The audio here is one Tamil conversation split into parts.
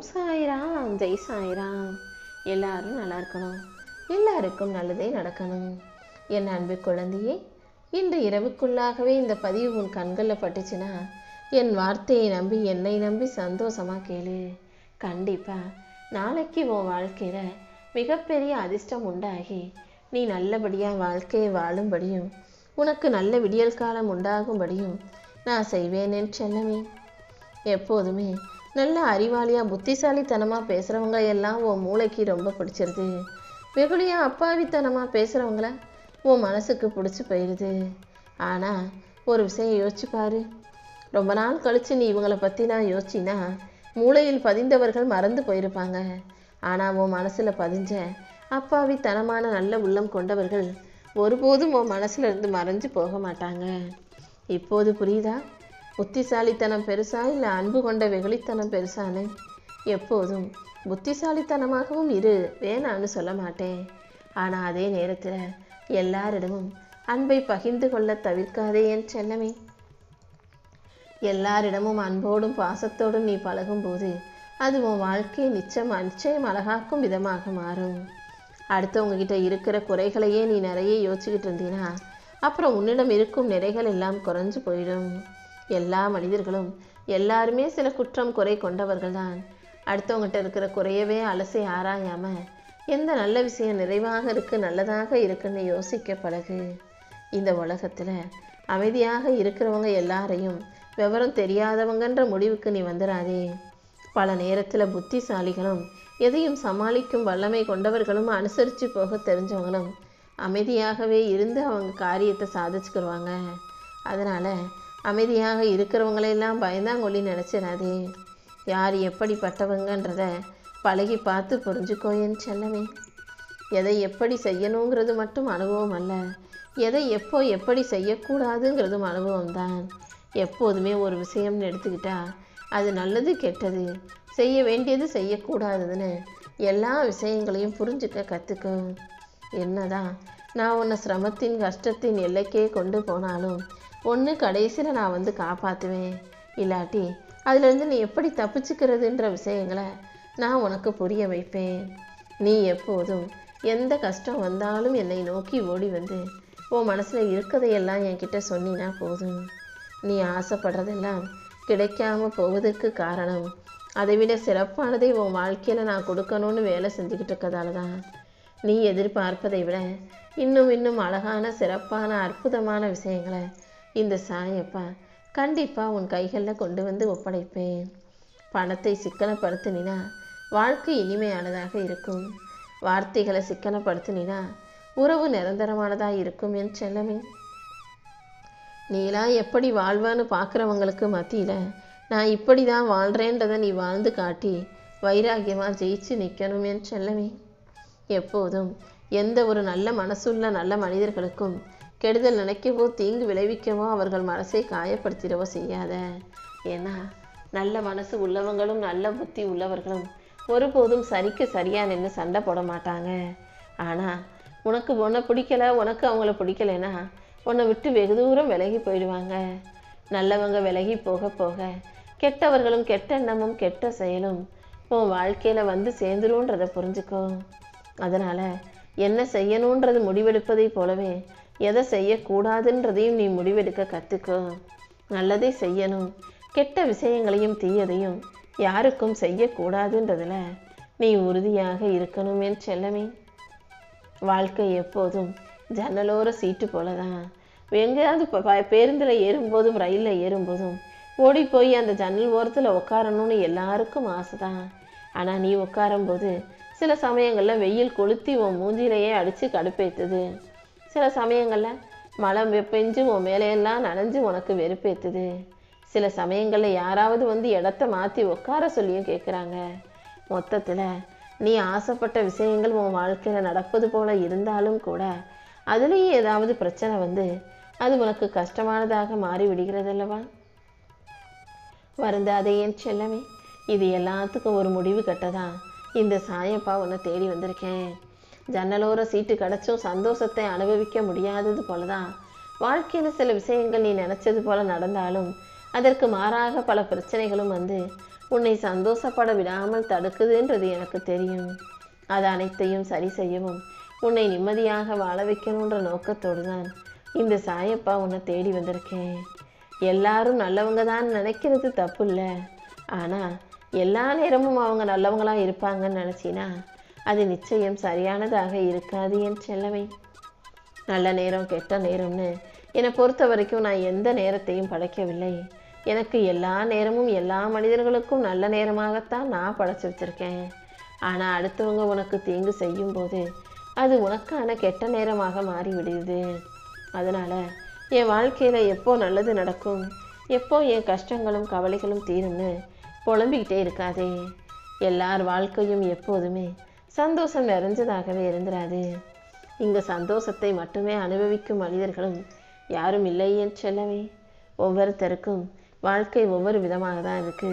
ஓம் சாய்ராம் ஜெய் சாய்ராம். எல்லாரும் நல்லா இருக்கணும். எல்லாருக்கும் நல்லதே நடக்கணும். என் அன்பு குழந்தையே இன்று இரவுக்குள்ளாகவே இந்த பதிவு உன் கண்களில் பட்டுச்சுன்னா என் வார்த்தையை நம்பி என்னை நம்பி சந்தோஷமாக கேளு. கண்டிப்பா நாளைக்கு உன் வாழ்க்கையில் மிகப்பெரிய அதிர்ஷ்டம் உண்டாகி நீ நல்லபடியாக வாழ்க்கையை வாழும்படியும் உனக்கு நல்ல விடியல் காலம் உண்டாகும்படியும் நான் செய்வேன் என் செல்லமே. எப்போதுமே நல்ல அறிவாளியாக புத்திசாலித்தனமாக பேசுகிறவங்க எல்லாம் உன் மூளைக்கு ரொம்ப பிடிச்சிருது. வெகுளியாக அப்பாவித்தனமாக பேசுகிறவங்கள உன் மனசுக்கு பிடிச்சி போயிடுது ஆனால் ஒரு விஷயம் யோசிச்சு பாரு. ரொம்ப நாள் கழித்து நீ இவங்கள பற்றிலாம் யோசிச்சின்னா மூளையில் பதிந்தவர்கள் மறந்து போயிருப்பாங்க. ஆனால் உன் மனசில் பதிஞ்ச அப்பாவித்தனமான நல்ல உள்ளம் கொண்டவர்கள் ஒருபோதும் உன் மனசுல இருந்து மறைஞ்சு போக மாட்டாங்க. இப்போது புரியுதா? புத்திசாலித்தனம் பெருசா இல்லை அன்பு கொண்ட வெகுளித்தனம் பெருசான்னு எப்போதும் புத்திசாலித்தனமாகவும் இரு வேணான்னு சொல்ல மாட்டேன். ஆனால் அதே நேரத்தில் எல்லாரிடமும் அன்பை பகிர்ந்து கொள்ள தவிர்க்காதே என் செல்லமே. எல்லாரிடமும் அன்போடும் பாசத்தோடும் நீ பழகும்போது அது உன் வாழ்க்கையை நிச்சயம் நிச்சயம் அழகாக்கும் விதமாக மாறும். அடுத்தவங்க கிட்ட இருக்கிற குறைகளையே நீ நிறைய யோசிச்சுக்கிட்டு இருந்தீனா அப்புறம் உன்னிடம் இருக்கும் நிறைகள் எல்லாம் குறைஞ்சு போயிடும். எல்லா மனிதர்களும் எல்லாருமே சில குற்றம் குறை கொண்டவர்கள் தான் அடுத்தவங்ககிட்ட இருக்கிற குறையவே அலசி ஆராயாமல் எந்த நல்ல விஷயம் நிறைவாக இருக்குது நல்லதாக இருக்குன்னு யோசிக்க பழகு. இந்த உலகத்தில் அமைதியாக இருக்கிறவங்க எல்லாரையும் விவரம் தெரியாதவங்கன்ற முடிவுக்கு நீ வந்துடாதே பல நேரத்தில் புத்திசாலிகளும் எதையும் சமாளிக்கும் வல்லமை கொண்டவர்களும் அனுசரித்து போக தெரிஞ்சவங்களும் அமைதியாகவே இருந்து அவங்க காரியத்தை சாதிச்சுக்கிடுவாங்க அதனால் அமைதியாக இருக்கிறவங்களையெல்லாம் பயந்தாங்கொல்லி நினச்சிடாதே யார் எப்படிப்பட்டவங்கன்றத பழகி பார்த்து புரிஞ்சுக்கோ என் செல்லமே. எதை எப்படி செய்யணுங்கிறது மட்டும் அனுபவம் அல்ல. எதை எப்போ எப்படி செய்யக்கூடாதுங்கிறதும் அனுபவம் தான் எப்போதுமே ஒரு விஷயம்னு எடுத்துக்கிட்டா அது நல்லது கெட்டது. செய்ய வேண்டியது செய்யக்கூடாததுன்னு எல்லா விஷயங்களையும் புரிஞ்சுக்க கற்றுக்கோ என்னதான் நான் உன்னை சிரமத்தின் கஷ்டத்தின் எல்லைக்கே கொண்டு போனாலும் ஒன்று கடைசியில் நான் வந்து காப்பாற்றுவேன் இல்லாட்டி அதுலேருந்து நீ எப்படி தப்பிச்சுக்கிறதுன்ற விஷயங்களை நான் உனக்கு புரிய வைப்பேன். நீ எப்போதும் எந்த கஷ்டம் வந்தாலும் என்னை நோக்கி ஓடி வந்து உன் மனசில் இருக்கதையெல்லாம் என்கிட்ட சொன்னினா போதும். நீ ஆசைப்படுறதெல்லாம் கிடைக்காம போவதற்கு காரணம் அதைவிட சிறப்பானதை உன் வாழ்க்கையில் நான் கொடுக்கணும்னு வேலை செஞ்சுக்கிட்டு இருக்கதால தான் நீ எதிர்பார்ப்பதை விட இன்னும் இன்னும் அழகான சிறப்பான அற்புதமான விஷயங்களை இந்த சாயப்பா கண்டிப்பாக உன் கைகளில் கொண்டு வந்து ஒப்படைப்பேன். பணத்தை சிக்கனப்படுத்தினா வாழ்க்கை இனிமையானதாக இருக்கும். வார்த்தைகளை சிக்கனப்படுத்தினா உறவு நிரந்தரமானதாக இருக்கும் என் செல்லமே. நீலாம் எப்படி வாழ்வான்னு பார்க்குறவங்களுக்கு மத்தியில் நான் இப்படி தான் வாழ்கிறேன்றதை நீ வாழ்ந்து காட்டி வைராகியமாக ஜெயிச்சு நிற்கணும் என் செல்லமே. எப்போதும் எந்த ஒரு நல்ல மனசுள்ள நல்ல மனிதர்களுக்கும் கெடுதல் நினைக்கவோ தீங்கு விளைவிக்கவோ அவர்கள் மனசை காயப்படுத்திடவோ செய்யாத. ஏன்னா நல்ல மனசு உள்ளவங்களும் நல்ல புத்தி உள்ளவர்களும் ஒருபோதும் சரிக்கு சரியா நின்று சண்டை போட மாட்டாங்க. ஆனால் உனக்கு உன்னை பிடிக்கல உனக்கு அவங்கள பிடிக்கலைன்னா உன்னை விட்டு வெகு தூரம் விலகி போயிடுவாங்க. நல்லவங்க விலகி போக போக கெட்டவர்களும் கெட்ட எண்ணமும் கெட்ட செயலும் உன் வாழ்க்கையில் வந்து சேர்ந்துருன்றதை புரிஞ்சுக்கோ. அதனால் என்ன செய்யணுன்றது முடிவெடுப்பதை போலவே எதை செய்யக்கூடாதுன்றதையும் நீ முடிவெடுக்க கற்றுக்கோ நல்லதை செய்யணும். கெட்ட விஷயங்களையும் தீயதையும் யாருக்கும் செய்யக்கூடாதுன்றதில் நீ உறுதியாக இருக்கணுமே செல்லமே. வாழ்க்கை எப்போதும் ஜன்னலோர சீட்டு போல தான் எங்கேயாவது ப- பேருந்தில் ஏறும்போதும் ரயிலில் ஏறும்போதும் ஓடி போய் அந்த ஜன்னல் ஓரத்தில் உட்காரணும்னு எல்லாருக்கும் ஆசை தான் ஆனால் நீ உட்காரும்போது சில சமயங்களில் வெயில் கொளுத்தி உன் மூஞ்சிலேயே அடித்து கடுப்பேற்றுது சில சமயங்களில் மழை வெ- பெஞ்சு உன் மேலையெல்லாம் நனைஞ்சு உனக்கு வெறுப்பேற்றுது சில சமயங்களில் யாராவது வந்து இடத்த மாற்றி உட்கார சொல்லியும் கேட்குறாங்க மொத்தத்தில் நீ ஆசைப்பட்ட விஷயங்கள் உன் வாழ்க்கையில் நடப்பது போல இருந்தாலும் கூட அதுலேயும் ஏதாவது பிரச்சனை வந்து அது உனக்கு கஷ்டமானதாக மாறி விடுகிறதல்லவா? வருந்தாதே என் செல்லமே இது எல்லாத்துக்கும் ஒரு முடிவு கட்டதான் இந்த சாயப்பா உன்னை தேடி வந்திருக்கேன். ஜன்னலோர சீட்டு கிடச்சும் சந்தோஷத்தை அனுபவிக்க முடியாதது போல தான் வாழ்க்கையில் சில விஷயங்கள் நீ நினச்சது போல நடந்தாலும் அதற்கு மாறாக பல பிரச்சனைகளும் வந்து உன்னை சந்தோஷப்பட விடாமல் தடுக்குதுன்றது எனக்கு தெரியும். அது அனைத்தையும் சரி செய்யவும் உன்னை நிம்மதியாக வாழ வைக்கணுன்ற நோக்கத்தோடு தான் இந்த சாயப்பா உன்னை தேடி வந்திருக்கேன். எல்லாரும் நல்லவங்க தான் நினைக்கிறது தப்பு இல்லை ஆனால் எல்லா நேரமும் அவங்க நல்லவங்களாக இருப்பாங்கன்னு நினச்சினா அது நிச்சயம் சரியானதாக இருக்காது என் செல்லவை நல்ல நேரம் கெட்ட நேரம்னு என்னை பொறுத்த வரைக்கும் நான் எந்த நேரத்தையும் படைக்கவில்லை. எனக்கு எல்லா நேரமும் எல்லா மனிதர்களுக்கும் நல்ல நேரமாகத்தான் நான் படைச்சி வச்சிருக்கேன் ஆனால் அடுத்தவங்க உனக்கு தீங்கு செய்யும் போது அது உனக்கான கெட்ட நேரமாக மாறிவிடுது. அதனால் அதனால என் வாழ்க்கையில் எப்போ நல்லது நடக்கும் எப்போ என் கஷ்டங்களும் கவலைகளும் தீரும்னு புலம்பிக்கிட்டே இருக்காதே. எல்லார் வாழ்க்கையும் எப்போதுமே சந்தோஷம் நிறைஞ்சதாகவே இருந்துராது. இங்கு சந்தோஷத்தை மட்டுமே அனுபவிக்கும் மனிதர்களும் யாரும் இல்லை என் செல்லவே ஒவ்வொருத்தருக்கும் வாழ்க்கை ஒவ்வொரு விதமாக தான் இருக்கு.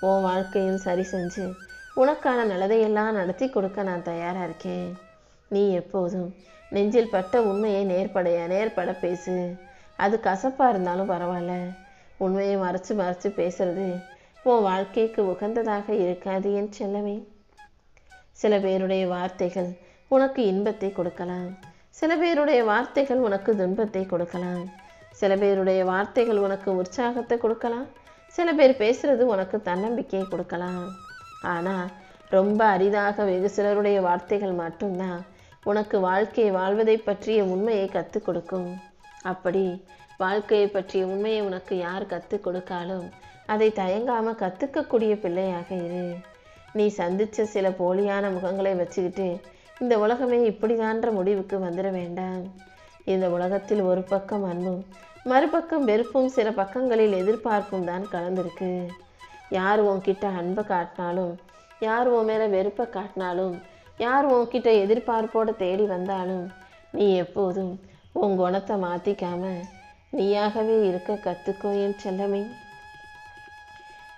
உன் வாழ்க்கையும் சரி செஞ்சு உனக்கான நல்லதையெல்லாம் நடத்தி கொடுக்க நான் தயாராக இருக்கேன். நீ எப்போதும் நெஞ்சில் பட்ட உண்மையை நேர்படைய நேர்பட பேசு. அது கசப்பாக இருந்தாலும் பரவாயில்ல. உண்மையை மறைச்சு மறைச்சு பேசுறது உன் வாழ்க்கைக்கு உகந்ததாக இருக்காது என் செல்லவே சில பேருடைய வார்த்தைகள் உனக்கு இன்பத்தை கொடுக்கலாம். சில பேருடைய வார்த்தைகள் உனக்கு துன்பத்தை கொடுக்கலாம். சில பேருடைய வார்த்தைகள் உனக்கு உற்சாகத்தை கொடுக்கலாம். சில பேர் பேசுறது உனக்கு தன்னம்பிக்கையை கொடுக்கலாம். ஆனால் ரொம்ப அரிதாக வெகு சிலருடைய வார்த்தைகள் மட்டும்தான் உனக்கு வாழ்க்கையை வாழ்வதை பற்றிய உண்மையை கற்றுக் கொடுக்கும். அப்படி வாழ்க்கையை பற்றிய உண்மையை உனக்கு யார் கற்றுக் கொடுக்காலும் அதை தயங்காமல் கற்றுக்கக்கூடிய பிள்ளையாக இரு. நீ சந்தித்த சில போலியான முகங்களை வச்சுக்கிட்டு இந்த உலகமே இப்படிதான்ற முடிவுக்கு வந்துட வேண்டாம். இந்த உலகத்தில் ஒரு பக்கம் அன்பும் மறுபக்கம் வெறுப்பும் சில பக்கங்களில் எதிர்பார்ப்பும் தான் கலந்திருக்கு. யார் உன்கிட்ட அன்பை காட்டினாலும் யார் உன் மேலே வெறுப்பை காட்டினாலும் யார் உன்கிட்ட எதிர்பார்ப்போட தேடி வந்தாலும் நீ எப்போதும் உன் குணத்தை மாற்றிக்காம நீயாகவே இருக்க கற்றுக்கோ என் செல்லமே.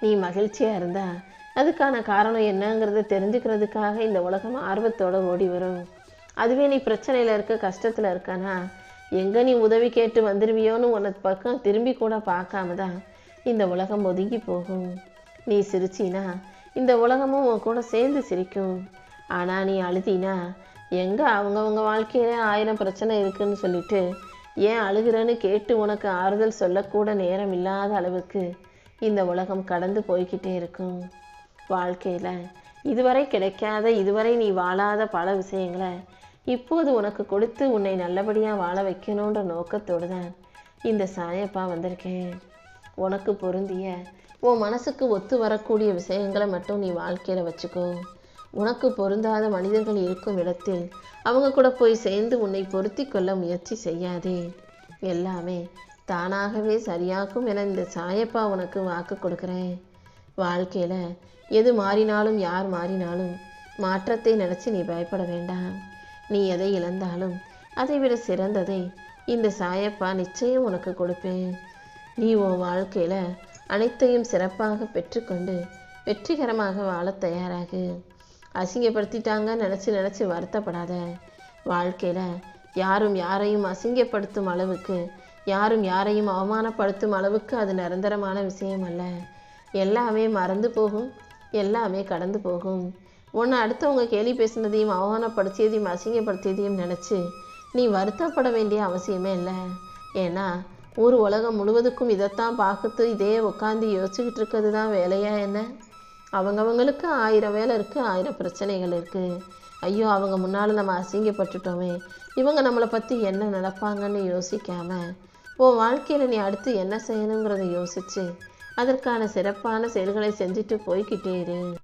நீ மகிழ்ச்சியாக இருந்தா அதுக்கான காரணம் என்னங்கிறத தெரிஞ்சுக்கிறதுக்காக இந்த உலகம் ஆர்வத்தோட ஓடி வரும். அதுவே நீ பிரச்சனையில் இருக்க கஷ்டத்தில் இருக்கானா? எங்கே நீ உதவி கேட்டு வந்துடுவியோன்னு உன்னை பக்கம் திரும்பி கூட பார்க்காம தான் இந்த உலகம் ஒதுங்கி போகும். நீ சிரிச்சினா இந்த உலகமும் உன் கூட சேர்ந்து சிரிக்கும். ஆனால் நீ அழுதினா எங்கே அவங்கவங்க வாழ்க்கையில ஆயிரம் பிரச்சனை இருக்குன்னு சொல்லிட்டு ஏன் அழுகிறேன்னு கேட்டு உனக்கு ஆறுதல் சொல்லக்கூட நேரம் இல்லாத அளவுக்கு இந்த உலகம் கடந்து போய்கிட்டே இருக்கும். வாழ்க்கையில் இதுவரை கிடைக்காத இதுவரை நீ வாழாத பல விஷயங்களை இப்போது உனக்கு கொடுத்து உன்னை நல்லபடியாக வாழ வைக்கணுன்ற நோக்கத்தோடு தான் இந்த சாயப்பா வந்திருக்கேன். உனக்கு பொருந்திய உன் மனசுக்கு ஒத்து வரக்கூடிய விஷயங்களை மட்டும் நீ வாழ்க்கையில் வச்சுக்கோ. உனக்கு பொருந்தாத மனிதர்கள் இருக்கும் இடத்தில் அவங்க கூட போய் சேர்ந்து உன்னை பொருத்தி கொள்ள முயற்சி செய்யாதே. எல்லாமே தானாகவே சரியாக்கும் என இந்த சாயப்பா உனக்கு வாக்கு கொடுக்குறேன். வாழ்க்கையில் எது மாறினாலும் யார் மாறினாலும் மாற்றத்தை நினச்சி நீ பயப்பட வேண்டாம். நீ எதை இழந்தாலும் அதை விட சிறந்ததை இந்த சாயப்பா நிச்சயம் உனக்கு கொடுப்பேன். நீ உன் வாழ்க்கையில் அனைத்தையும் சிறப்பாக பெற்றுக்கொண்டு வெற்றிகரமாக வாழ தயாராகு. அசிங்கப்படுத்திட்டாங்கன்னு நினச்சி நினச்சி வருத்தப்படாத. வாழ்க்கையில் யாரும் யாரையும் அசிங்கப்படுத்தும் அளவுக்கு யாரும் யாரையும் அவமானப்படுத்தும் அளவுக்கு அது நிரந்தரமான விஷயம் அல்ல எல்லாமே மறந்து போகும் எல்லாமே கடந்து போகும். உன்னை அடுத்தவங்க கேலி பேசினதையும் அவமானப்படுத்தியதையும் அசிங்கப்படுத்தியதையும் நினச்சி நீ வருத்தப்பட வேண்டிய அவசியமே இல்லை. ஏன்னா ஒரு உலகம் முழுவதுக்கும் இதைத்தான் பார்க்கறது இதே உட்காந்து யோசிச்சுக்கிட்டு இருக்கிறது தான் வேலையா என்ன? அவங்கவங்களுக்கு ஆயிரம் வேலை இருக்குது ஆயிரம் பிரச்சனைகள் இருக்குது ஐயோ அவங்க முன்னால் நம்ம அசிங்கப்பட்டுட்டோமே. இவங்க நம்மளை பற்றி என்ன நடப்பாங்கன்னு யோசிக்காமல் உன் வாழ்க்கையில் நீ அடுத்து என்ன செய்யணுங்கிறத யோசிச்சு அதற்கான சிறப்பான செயல்களை செஞ்சுட்டு போய்கிட்டே இரு.